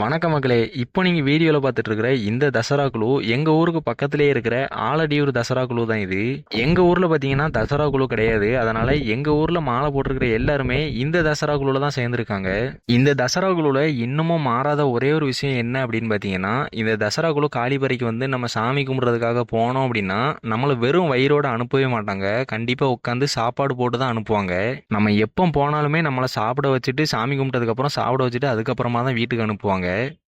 வணக்க மக்களே. இப்போ நீங்கள் வீடியோவில் பார்த்துட்டு இருக்கிற இந்த தசரா குழு எங்கள் ஊருக்கு பக்கத்திலேயே இருக்கிற ஆலடியூர் தசரா குழு தான் இது. எங்கள் ஊரில் பார்த்தீங்கன்னா தசரா குழு கிடையாது. அதனால் எங்கள் ஊரில் மாலை போட்டிருக்கிற எல்லாருமே இந்த தசரா குழுவில் தான் சேர்ந்துருக்காங்க. இந்த தசரா குழுவில் இன்னமும் மாறாத ஒரே ஒரு விஷயம் என்ன அப்படின்னு பார்த்தீங்கன்னா இந்த தசரா குழு காளிபறைக்கு வந்து நம்ம சாமி கும்பிட்றதுக்காக போனோம் அப்படின்னா நம்மளை வெறும் வயிறோடு அனுப்பவே மாட்டாங்க. கண்டிப்பாக உட்காந்து சாப்பாடு போட்டு தான் அனுப்புவாங்க. நம்ம எப்போ போனாலுமே நம்மளை சாப்பிட வச்சுட்டு சாமி கும்பிட்டதுக்கப்புறம் சாப்பிட வச்சுட்டு அதுக்கப்புறமா தான் வீட்டுக்கு அனுப்புவாங்க.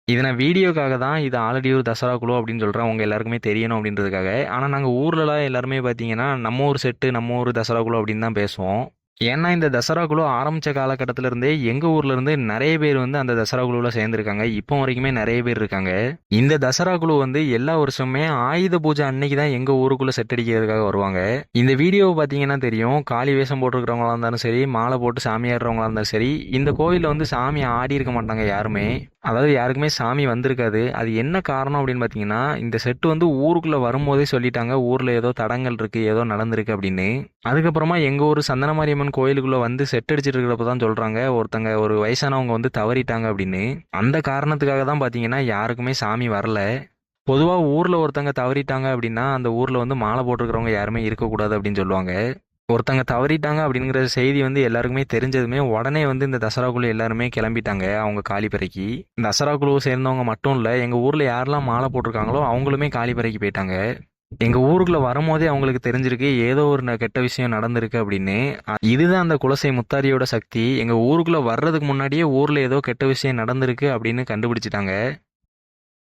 இது நான் வீடியோக்காக தான் இது ஆல்ரெடி ஒரு தசரா குழு அப்படின்னு சொல்கிறேன் உங்கள் எல்லாருக்குமே தெரியணும் அப்படின்றதுக்காக. ஆனால் நாங்கள் ஊர்லலாம் எல்லாருமே பார்த்தீங்கன்னா நம்ம ஊர் செட்டு நம்ம ஊர் தசரா குழு அப்படின்னு தான் பேசுவோம். ஏன்னா இந்த தசரா குழு ஆரம்பித்த காலகட்டத்திலேருந்தே எங்கள் ஊர்லேருந்து நிறைய பேர் வந்து அந்த தசரா குழுவில் சேர்ந்துருக்காங்க. இப்போ வரைக்குமே நிறைய பேர் இருக்காங்க. இந்த தசரா குழு வந்து எல்லா வருஷமே ஆயுத பூஜை அன்னைக்கு தான் எங்கள் ஊருக்குள்ளே செட் அடிக்கிறதுக்காக வருவாங்க. இந்த வீடியோவை பார்த்தீங்கன்னா தெரியும். காளி வேஷம் போட்டிருக்கிறவங்களா இருந்தாலும் சரி மாலை போட்டு சாமி ஆடுறவங்களா இருந்தாலும் சரி இந்த கோயிலில் வந்து சாமி ஆடி இருக்க மாட்டாங்க யாருமே. அதாவது யாருக்குமே சாமி வந்திருக்காது. அது என்ன காரணம் அப்படின்னு பார்த்தீங்கன்னா இந்த செட்டு வந்து ஊருக்குள்ளே வரும்போதே சொல்லிட்டாங்க ஊரில் ஏதோ தடங்கள் இருக்குது ஏதோ நடந்திருக்கு அப்படின்னு. அதுக்கப்புறமா எங்கள் ஊர் சந்தனமாரியம்மன் கோயிலுக்குள்ளே வந்து செட் அடிச்சிட்டு இருக்கிறப்ப தான் சொல்கிறாங்க ஒருத்தங்க ஒரு வயசானவங்க வந்து தவறிட்டாங்க அப்படின்னு. அந்த காரணத்துக்காக தான் பார்த்தீங்கன்னா யாருக்குமே சாமி வரல. பொதுவாக ஊரில் ஒருத்தங்க தவறிட்டாங்க அப்படின்னா அந்த ஊரில் வந்து மாலை போட்டிருக்கிறவங்க யாருமே இருக்கக்கூடாது அப்படின்னு சொல்லுவாங்க. ஒருத்தங்க தவறிட்டாங்க அப்படிங்கிற செய்தி வந்து எல்லாருக்குமே தெரிஞ்சதுமே உடனே வந்து இந்த தசரா குழு எல்லாருமே கிளம்பிட்டாங்க அவங்க காலிப்பறைக்கு இந்த தசரா குழுவை சேர்ந்தவங்க மட்டும் இல்லை எங்கள் ஊரில் யாரெல்லாம் மாலை போட்டிருக்காங்களோ அவங்களுமே காளிப்பறைக்கு போயிட்டாங்க. எங்கள் ஊருக்குள்ளே வரும்போதே அவங்களுக்கு தெரிஞ்சிருக்கு ஏதோ ஒரு ந- கெட்ட விஷயம் நடந்திருக்கு அப்படின்னு. இதுதான் அந்த குலசை முத்தாரியோட சக்தி. எங்கள் ஊருக்குள்ளே வர்றதுக்கு முன்னாடியே ஊரில் ஏதோ கெட்ட விஷயம் நடந்திருக்கு அப்படின்னு கண்டுபிடிச்சிட்டாங்க.